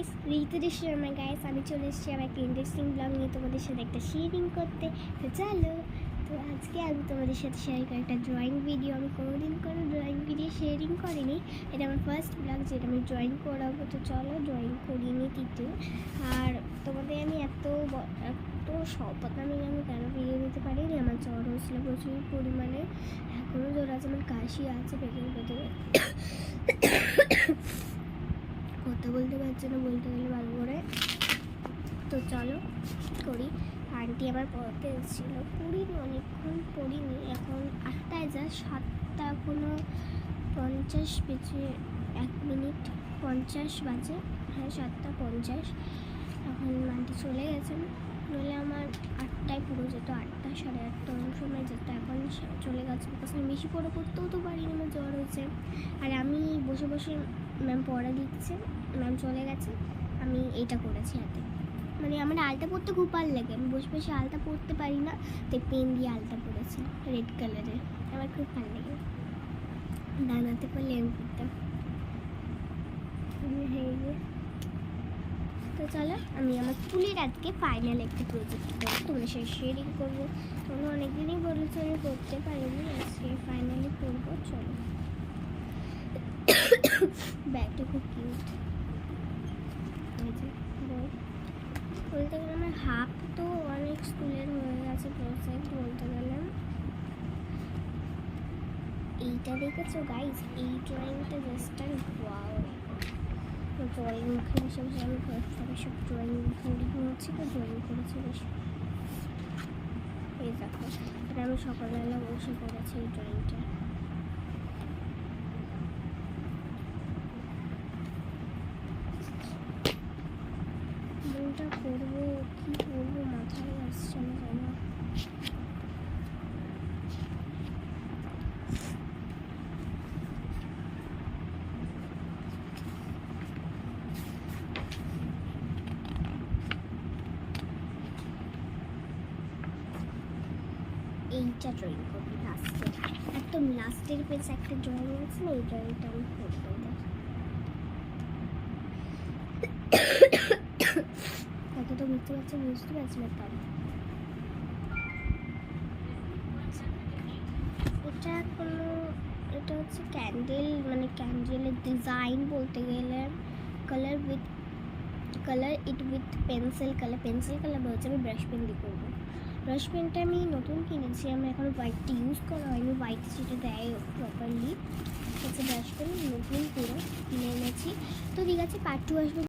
Guys ঋতুদের Sharma guys আমি চলে এসেছি আমার একটা ইন্টারেস্টিং ব্লগ নিয়ে তোমাদের সাথে একটা শেয়ারিং করতে। তো চলো, তো আজকে আমি তোমাদের সাথে শেয়ার করি একটা ড্রয়িং ভিডিও আমি কোনোদিন কোনো ড্রয়িং ভিডিও শেয়ারিং করিনি। এটা আমার ফার্স্ট ব্লগ যেটা আমি ড্রয়িং করাবো। তো চলো ড্রয়িং করিয়ে নিই তিতু। আর তোমাদের আমি এত এত শপথ আমি আমি কেন ভিডিও দিতে পারিনি? আমার জ্বর হয়েছিল প্রচুর পরিমাণে। এখনও জ্বর আছে, আমার কাশি আছে পেটের ভেতরে। পারছে না বলতে গেলে ভালো করে। তো চলো করি। আন্টি আবার পড়াতে এসেছিল। পড়িনি, অনেকক্ষণ পড়িনি। এখন আটটায় যা সাতটা কোনো পঞ্চাশ বেজে এক মিনিট পঞ্চাশ বাজে। হ্যাঁ সাতটা পঞ্চাশ। এখন আন্টি চলে গেছেন। নইলে আমার আটটায় পুরো যেত, আটটা সাড়ে সময় যেত এখন চলে গেছে বিকজ আমি বেশি পড়া করতেও তো পারি পারিনি, আমার জ্বর হয়েছে। আর আমি বসে বসে ম্যাম পড়া দিচ্ছে ম্যাম চলে গেছে, আমি এটা করেছি হাতে মানে আমার আলতা পড়তে খুব ভালো লাগে, আমি বসে বসে আলতা পরতে পারি না তাই পেন দিয়ে আলতা পরেছি রেড কালারের আমার খুব ভালো লাগে। দানাতে পারলে আমি পরতাম এই যে। তো চলো, আমি আমার স্কুলের আজকে ফাইনাল একটা প্রজেক্ট করব। তোমাদের সাথে শেয়ারিং করব। তোমরা অনেকদিনই বলেছ আমি করতে পারিনি, আজকে ফাইনালি করব, চলো। ব্যাগটা খুব কিউট বলতে গেলে আমার হাফ তো অনেক স্কুলের হয়ে গেছে প্রজেক্ট বলতে গেলে। এইটা দেখেছ গাইজ এই ড্রয়িংটা জাস্ট ওয়াও ড্রয়িং মুখে বসে বসে আমি সবাই সব ড্রয়িং করি করেছি তো ড্রয়িং করেছি বেশি এই দেখো এটা আমি সকালবেলা বসে করেছি এই ড্রয়িংটা ড্রয়িংটা করব কী করব এইটা ড্রয়িং করবি লাস্টে একদম লাস্টের পেজ একটা ড্রয়িং আছে না, এই ড্রয়িংটা আমি করব কতটা বুঝতে পারছি বুঝতে পারছি না এটা কোনো, এটা হচ্ছে ক্যান্ডেল মানে ক্যান্ডেলের ডিজাইন বলতে গেলে। Colour with colour it with pencil colour pencil colour বলছে, আমি ব্রাশ পেন দিয়ে করব। ব্রাশ পেনটা আমি নতুন কিনেছি, আমি এখন হোয়াইটটা ইউজ করা হয়নি হোয়াইট যেটা দেয় প্রপারলি হচ্ছে ব্রাশ পেন নতুন করে কিনে এনেছি। তো ঠিক আছে পার্ট টু আসবে।